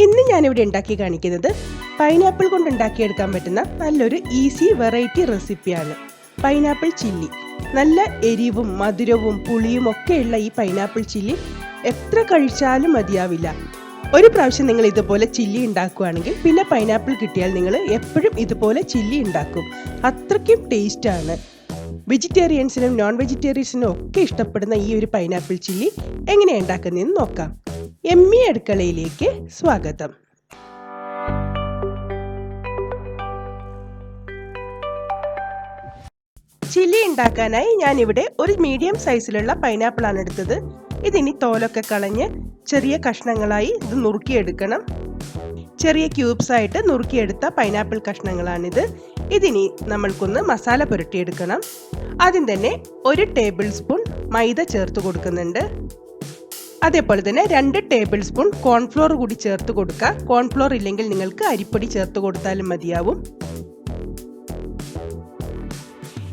ഇന്ന് ഞാനിവിടെ ഉണ്ടാക്കി കാണിക്കുന്നത് പൈനാപ്പിൾ കൊണ്ട് ഉണ്ടാക്കിയെടുക്കാൻ പറ്റുന്ന നല്ലൊരു ഈസി വെറൈറ്റി റെസിപ്പിയാണ് പൈനാപ്പിൾ ചില്ലി. നല്ല എരിവും മധുരവും പുളിയും ഒക്കെയുള്ള ഈ പൈനാപ്പിൾ ചില്ലി എത്ര കഴിച്ചാലും മതിയാവില്ല. ഒരു പ്രാവശ്യം നിങ്ങൾ ഇതുപോലെ ചില്ലി ഉണ്ടാക്കുകയാണെങ്കിൽ പിന്നെ പൈനാപ്പിൾ കിട്ടിയാൽ നിങ്ങൾ എപ്പോഴും ഇതുപോലെ ചില്ലി ഉണ്ടാക്കും. അത്രയ്ക്കും ടേസ്റ്റാണ് വെജിറ്റേറിയൻസിനും നോൺ വെജിറ്റേറിയൻസിനും ഒക്കെ ഇഷ്ടപ്പെടുന്ന ഈ ഒരു പൈനാപ്പിൾ ചില്ലി എങ്ങനെയാണ് ഉണ്ടാക്കുന്നതെന്ന് നോക്കാം. എമ്മി അടുക്കളയിലേക്ക് സ്വാഗതം. ചില്ലി ഉണ്ടാക്കാനായി ഞാൻ ഇവിടെ ഒരു മീഡിയം സൈസിലുള്ള പൈനാപ്പിൾ ആണ് എടുത്തത്. ഇതിനി തോലൊക്കെ കളഞ്ഞ് ചെറിയ കഷ്ണങ്ങളായി ഇത് നുറുക്കിയെടുക്കണം. ചെറിയ ക്യൂബ്സ് ആയിട്ട് നുറുക്കിയെടുത്ത പൈനാപ്പിൾ കഷ്ണങ്ങളാണിത്. ഇതിനി നമ്മൾക്കൊന്ന് മസാല പുരട്ടിയെടുക്കണം. ആദ്യം തന്നെ ഒരു ടേബിൾ സ്പൂൺ മൈദ ചേർത്ത് കൊടുക്കുന്നുണ്ട്. അതേപോലെ തന്നെ രണ്ട് ടേബിൾ സ്പൂൺ കോൺഫ്ലോർ കൂടി ചേർത്ത് കൊടുക്കുക. കോൺഫ്ലോർ ഇല്ലെങ്കിൽ നിങ്ങൾക്ക് അരിപ്പൊടി ചേർത്ത് കൊടുത്താലും മതിയാവും.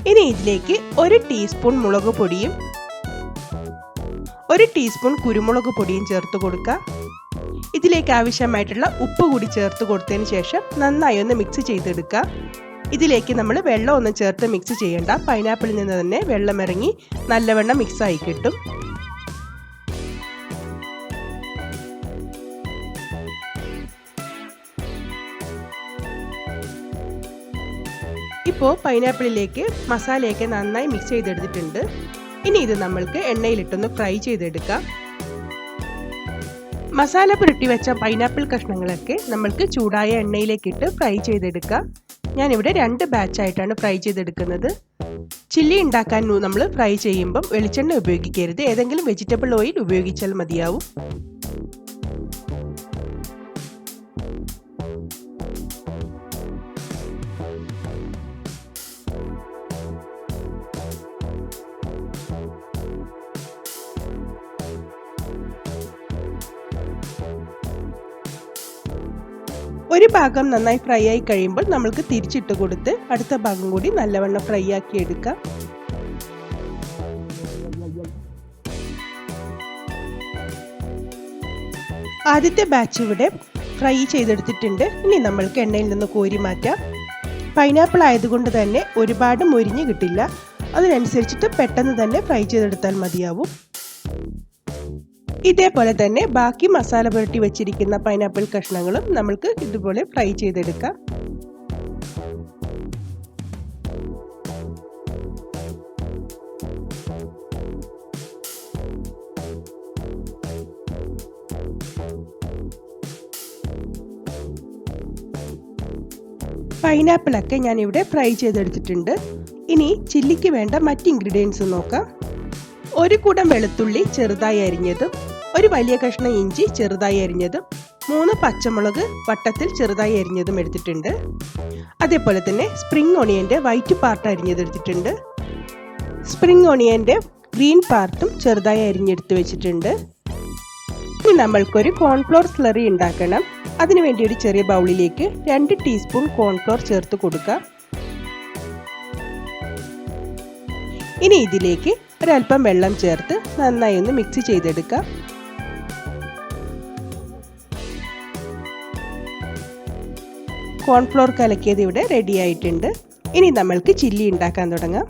ഇനി ഇതിലേക്ക് ഒരു ടീസ്പൂൺ മുളക് പൊടിയും ഒരു ടീസ്പൂൺ കുരുമുളക് പൊടിയും ചേർത്ത് കൊടുക്കുക. ഇതിലേക്ക് ആവശ്യമായിട്ടുള്ള ഉപ്പ് കൂടി ചേർത്ത് കൊടുത്തതിന് ശേഷം നന്നായി ഒന്ന് മിക്സ് ചെയ്തെടുക്കുക. ഇതിലേക്ക് നമ്മൾ വെള്ളം ഒന്നും ചേർത്ത് മിക്സ് ചെയ്യേണ്ട. പൈനാപ്പിളിൽ നിന്ന് തന്നെ വെള്ളം ഇറങ്ങി നല്ലവണ്ണം മിക്സായി കിട്ടും. ഇപ്പോൾ പൈനാപ്പിളിലേക്ക് മസാലയൊക്കെ നന്നായി മിക്സ് ചെയ്തെടുത്തിട്ടുണ്ട്. ഇനി ഇത് നമ്മൾക്ക് എണ്ണയിലിട്ടൊന്ന് ഫ്രൈ ചെയ്തെടുക്കാം. മസാല പുരട്ടി വെച്ച പൈനാപ്പിൾ കഷ്ണങ്ങളൊക്കെ നമ്മൾക്ക് ചൂടായ എണ്ണയിലേക്കിട്ട് ഫ്രൈ ചെയ്തെടുക്കാം. ഞാനിവിടെ രണ്ട് ബാച്ചായിട്ടാണ് ഫ്രൈ ചെയ്തെടുക്കുന്നത്. ചില്ലി ഉണ്ടാക്കാൻ നമ്മൾ ഫ്രൈ ചെയ്യുമ്പം വെളിച്ചെണ്ണ ഉപയോഗിക്കരുത്. ഏതെങ്കിലും വെജിറ്റബിൾ ഓയിൽ ഉപയോഗിച്ചാൽ മതിയാവും. ഒരു ഭാഗം നന്നായി ഫ്രൈ ആയി കഴിയുമ്പോൾ നമ്മൾക്ക് തിരിച്ചിട്ട് കൊടുത്ത് അടുത്ത ഭാഗം കൂടി നല്ലവണ്ണം ഫ്രൈ ആക്കി എടുക്കാം. ആദ്യത്തെ ബാച്ച് ഇവിടെ ഫ്രൈ ചെയ്തെടുത്തിട്ടുണ്ട്. ഇനി നമ്മൾക്ക് എണ്ണയിൽ നിന്ന് കോരി മാറ്റാം. പൈനാപ്പിൾ ആയതുകൊണ്ട് തന്നെ ഒരുപാട് മൊരിഞ്ഞ് കിട്ടില്ല. അതിനനുസരിച്ചിട്ട് പെട്ടെന്ന് തന്നെ ഫ്രൈ ചെയ്തെടുത്താൽ മതിയാവും. ഇതേപോലെ തന്നെ ബാക്കി മസാല പുരട്ടി വെച്ചിരിക്കുന്ന പൈനാപ്പിൾ കഷ്ണങ്ങളും നമ്മൾക്ക് ഇതുപോലെ ഫ്രൈ ചെയ്തെടുക്കാം. പൈനാപ്പിളൊക്കെ ഞാൻ ഇവിടെ ഫ്രൈ ചെയ്തെടുത്തിട്ടുണ്ട്. ഇനി ചില്ലിക്ക് വേണ്ട മറ്റ് ഇൻഗ്രീഡിയൻസ് നോക്കാം. ഒരു കൂടം വെളുത്തുള്ളി ചെറുതായി അരിഞ്ഞതും ഒരു വലിയ കഷ്ണം ഇഞ്ചി ചെറുതായി അരിഞ്ഞതും മൂന്ന് പച്ചമുളക് വട്ടത്തിൽ ചെറുതായി അരിഞ്ഞതും എടുത്തിട്ടുണ്ട്. അതേപോലെ തന്നെ സ്പ്രിംഗ് ഓണിയന്റെ വൈറ്റ് പാർട്ട് അരിഞ്ഞതെടുത്തിട്ടുണ്ട് സ്പ്രിംഗ് ഓണിയന്റെ ഗ്രീൻ പാർട്ടും ചെറുതായി അരിഞ്ഞെടുത്ത് വെച്ചിട്ടുണ്ട്. ഇനി നമ്മൾക്കൊരു കോൺഫ്ലോർ സ്ലറി ഉണ്ടാക്കണം. അതിനുവേണ്ടി ഒരു ചെറിയ ബൗളിലേക്ക് രണ്ട് ടീസ്പൂൺ കോൺഫ്ലോർ ചേർത്ത് കൊടുക്കാം ഇനി ഇതിലേക്ക് ഒരല്പം വെള്ളം ചേർത്ത് നന്നായി ഒന്ന് മിക്സ് ചെയ്തെടുക്കാം കോൺഫ്ലോർ കലക്കിയത് ഇവിടെ റെഡി ആയിട്ടുണ്ട്. ഇനി നമ്മൾക്ക് ചില്ലി ഉണ്ടാക്കാൻ തുടങ്ങാം.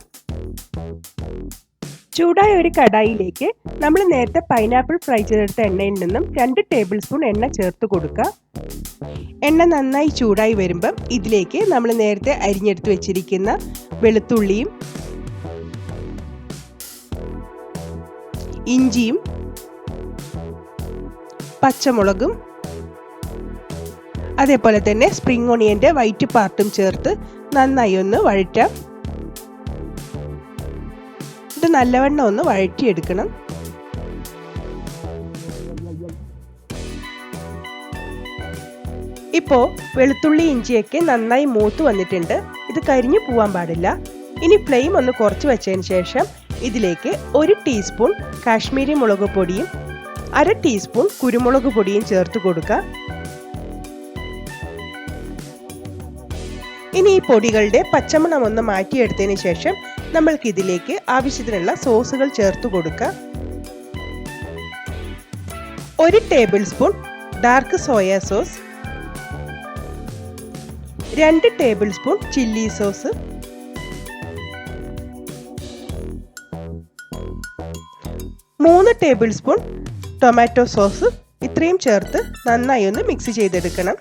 ചൂടായ ഒരു കടായിലേക്ക് നമ്മൾ നേരത്തെ പൈനാപ്പിൾ ഫ്രൈ ചെയ്തെടുത്ത എണ്ണയിൽ നിന്നും രണ്ട് ടേബിൾ സ്പൂൺ എണ്ണ ചേർത്ത് കൊടുക്കുക. എണ്ണ നന്നായി ചൂടായി വരുമ്പം ഇതിലേക്ക് നമ്മൾ നേരത്തെ അരിഞ്ഞെടുത്ത് വെച്ചിരിക്കുന്ന വെളുത്തുള്ളിയും ഇഞ്ചിയും പച്ചമുളകും അതേപോലെ തന്നെ സ്പ്രിംഗ് ഓണിയന്റെ വൈറ്റ് പാർട്ടും ചേർത്ത് നന്നായി ഒന്ന് വഴറ്റാം. ഇത് നല്ലവണ്ണം ഒന്ന് വഴറ്റിയെടുക്കണം. ഇപ്പോൾ വെളുത്തുള്ളി ഇഞ്ചിയൊക്കെ നന്നായി മൂത്ത് വന്നിട്ടുണ്ട്. ഇത് കരിഞ്ഞു പോവാൻ പാടില്ല. ഇനി ഫ്ലെയിം ഒന്ന് കുറച്ച് വെച്ചതിന് ശേഷം ഇതിലേക്ക് ഒരു ടീസ്പൂൺ കാശ്മീരി മുളക് പൊടിയും അര ടീസ്പൂൺ കുരുമുളക് പൊടിയും ചേർത്ത് കൊടുക്കുക. ഇനി ഈ പൊടികളുടെ പച്ചമണം ഒന്ന് മാറ്റിയെടുത്തതിന് ശേഷം നമ്മൾക്ക് ഇതിലേക്ക് ആവശ്യത്തിനുള്ള സോസുകൾ ചേർത്ത് കൊടുക്കുക ഒരു table spoon dark soya sauce. രണ്ട് ടേബിൾ സ്പൂൺ ചില്ലി സോസ്. മൂന്ന് ടേബിൾ സ്പൂൺ ടൊമാറ്റോ സോസ്. ഇത്രയും ചേർത്ത് നന്നായി ഒന്ന് മിക്സ് ചെയ്തെടുക്കണം.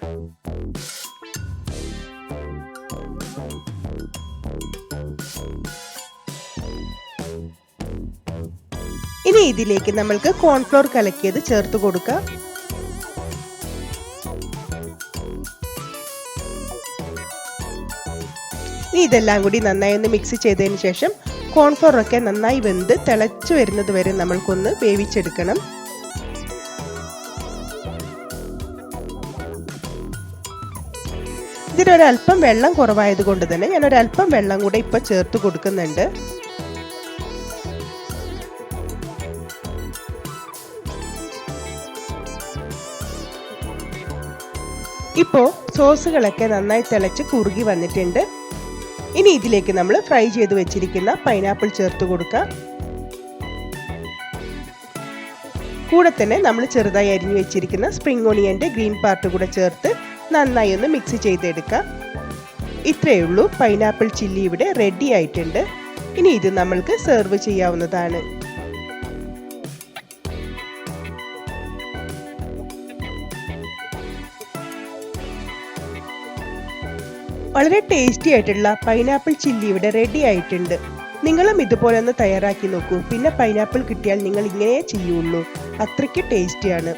ഇനി ഇതിലേക്ക് നമ്മൾക്ക് കോൺഫ്ലോർ കലക്കിയത് ചേർത്ത് കൊടുക്കാം. ഇനി ഇതെല്ലാം കൂടി നന്നായി ഒന്ന് മിക്സ് ചെയ്തതിന് ശേഷം കോൺഫ്ലോർ ഒക്കെ നന്നായി വെന്ത് തിളച്ചു വരുന്നത് വരെ നമ്മൾക്കൊന്ന് വേവിച്ചെടുക്കണം. ഇതിനൊരല്പം വെള്ളം കുറവായത് കൊണ്ട് തന്നെ ഞാൻ വെള്ളം കൂടെ ഇപ്പൊ ചേർത്ത് കൊടുക്കുന്നുണ്ട്. ഇപ്പോൾ സോസുകളൊക്കെ നന്നായി തിളച്ച് കുറുകി വന്നിട്ടുണ്ട്. ഇനി ഇതിലേക്ക് നമ്മൾ ഫ്രൈ ചെയ്ത് വെച്ചിരിക്കുന്ന പൈനാപ്പിൾ ചേർത്ത് കൊടുക്കാം. കൂടെ തന്നെ നമ്മൾ ചെറുതായി അരിഞ്ഞു വെച്ചിരിക്കുന്ന സ്പ്രിംഗ് ഓണിയന്റെ ഗ്രീൻ പാർട്ട് കൂടെ ചേർത്ത് നന്നായി ഒന്ന് മിക്സ് ചെയ്തെടുക്കാം. ഇത്രയേ ഉള്ളൂ. പൈനാപ്പിൾ ചില്ലി ഇവിടെ റെഡി ആയിട്ടുണ്ട്. ഇനി ഇത് നമ്മൾക്ക് സെർവ് ചെയ്യാവുന്നതാണ്. വളരെ ടേസ്റ്റി ആയിട്ടുള്ള പൈനാപ്പിൾ ചില്ലി ഇവിടെ റെഡി ആയിട്ടുണ്ട്. നിങ്ങളും ഇതുപോലെ ഒന്ന് തയ്യാറാക്കി നോക്കൂ. പിന്നെ പൈനാപ്പിൾ കിട്ടിയാൽ നിങ്ങൾ ഇങ്ങനെ ചെയ്യുള്ളൂ. അത്രയ്ക്ക് ടേസ്റ്റിയാണ്